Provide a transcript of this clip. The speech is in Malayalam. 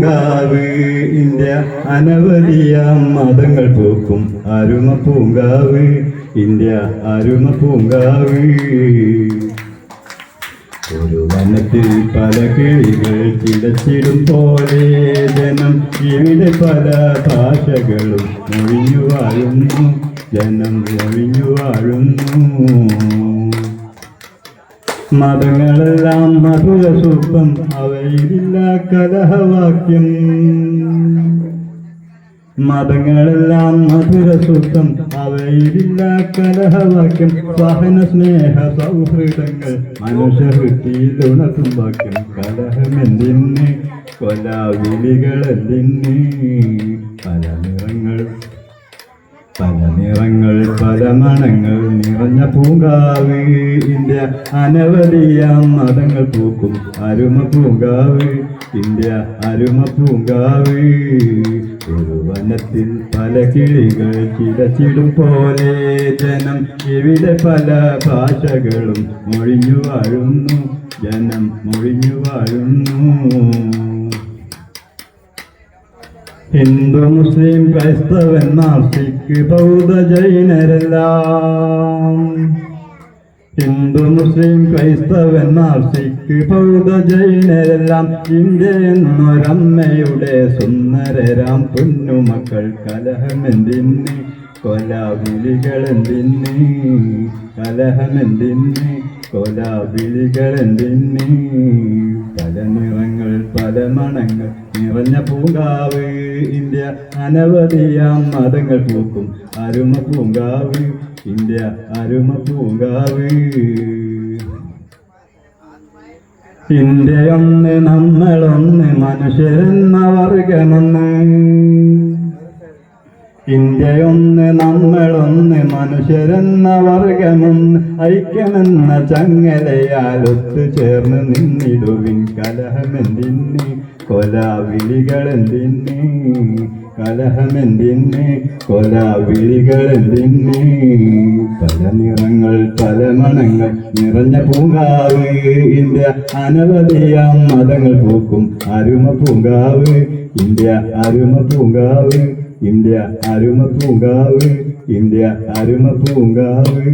പൂങ്കാവ് ഇന്ത്യ അനവധിയാം മതങ്ങൾ പോക്കും. അരുമ പൂങ്കാവ് ഇന്ത്യ അരുമ പൂങ്കാവ് ഒരു വനത്തിൽ പല കിളികൾ ചിടച്ചിടും പോലെ ജനം ഇവിടെ പല ഭാഷകളും ഒഴിഞ്ഞു വാഴുന്നു. ജനം ഒഴിഞ്ഞു വാഴുന്നു. മതങ്ങളെല്ലാം മധുര സൂക്തം അവയിലില്ല കലഹവാക്യം. മതങ്ങളെല്ലാം മധുര സൂക്തം അവയിലില്ല കലഹവാക്യം. സഹന സ്നേഹ സൗഹൃദങ്ങൾ മനുഷ്യവൃത്തിയിൽ ഉണർത്തും വാക്യം കലഹമെന്തിന് കൊലാവിളികളെന്തിന് പല നിറങ്ങൾ പല നിറങ്ങൾ പല മണങ്ങൾ നിറഞ്ഞ പൂങ്കാവ്. ഇന്ത്യ അനവധിയാം മതങ്ങൾ പൂക്കും അരുമ പൂങ്കാവ്. ഇന്ത്യ അരുമ പൂങ്കാവ്. ഒരു വനത്തിൽ പല കിളികൾ ചിടച്ചിടും പോലെ ജനം ഇവിടെ പല ഭാഷകളും മൊഴിഞ്ഞു വാഴുന്നു. ജനം മൊഴിഞ്ഞു വാഴുന്നു. ഹിന്ദു മുസ്ലിം ക്രൈസ്തവൻ നാസിക്ക് ബൗദ്ധ ജൈനരെല്ലാം ഹിന്ദു മുസ്ലിം ക്രൈസ്തവൻ നാസിക്ക് ബൗദ്ധ ജൈനരെല്ലാം ഇന്ത്യ എന്നൊരമ്മയുടെ സുന്ദരരാം പൊന്നുമക്കൾ കലഹമെന്തിന്? കൊലാവിളികളെന്തിന്? കലഹമെന്തിന്? കൊലാവിളികളെന്തിന്? പല നിറങ്ങൾ പല മണങ്ങൾ നിറഞ്ഞ പൂങ്കാവ്. ഇന്ത്യ അനവധിയാം മതങ്ങൾ പൂക്കും. അരുമ പൂങ്കാവ്. ഇന്ത്യ അരുമ പൂങ്കാവ്. ഇന്ത്യയൊന്ന് നമ്മളൊന്ന് മനുഷ്യരെന്ന വർഗമൊന്ന് ഇന്ത്യയൊന്ന് നമ്മളൊന്ന് മനുഷ്യരെന്ന വർഗമൊന്ന് ഐക്യമെന്ന ചങ്ങലയാൽ ഒത്തുചേർന്ന് നിന്നിടുവിൻ കലഹമെന്തിന് കൊലാവിളികളെന്തിന് കലഹമെന്തിന് കൊലാവിളികളെന്തിന് പല നിറങ്ങൾ പല മണങ്ങൾ നിറഞ്ഞ പൂങ്കാവ് ഇന്ത്യ അനവധിയാം മതങ്ങൾ പൂക്കും അരുമ പൂങ്കാവ്. ഇന്ത്യ അരുമ പൂങ്കാവ്. ഇന്ത്യ അരുമ പൂങ്കാവ് ഇന്ത്യ അരുമ പൂങ്കാവ്.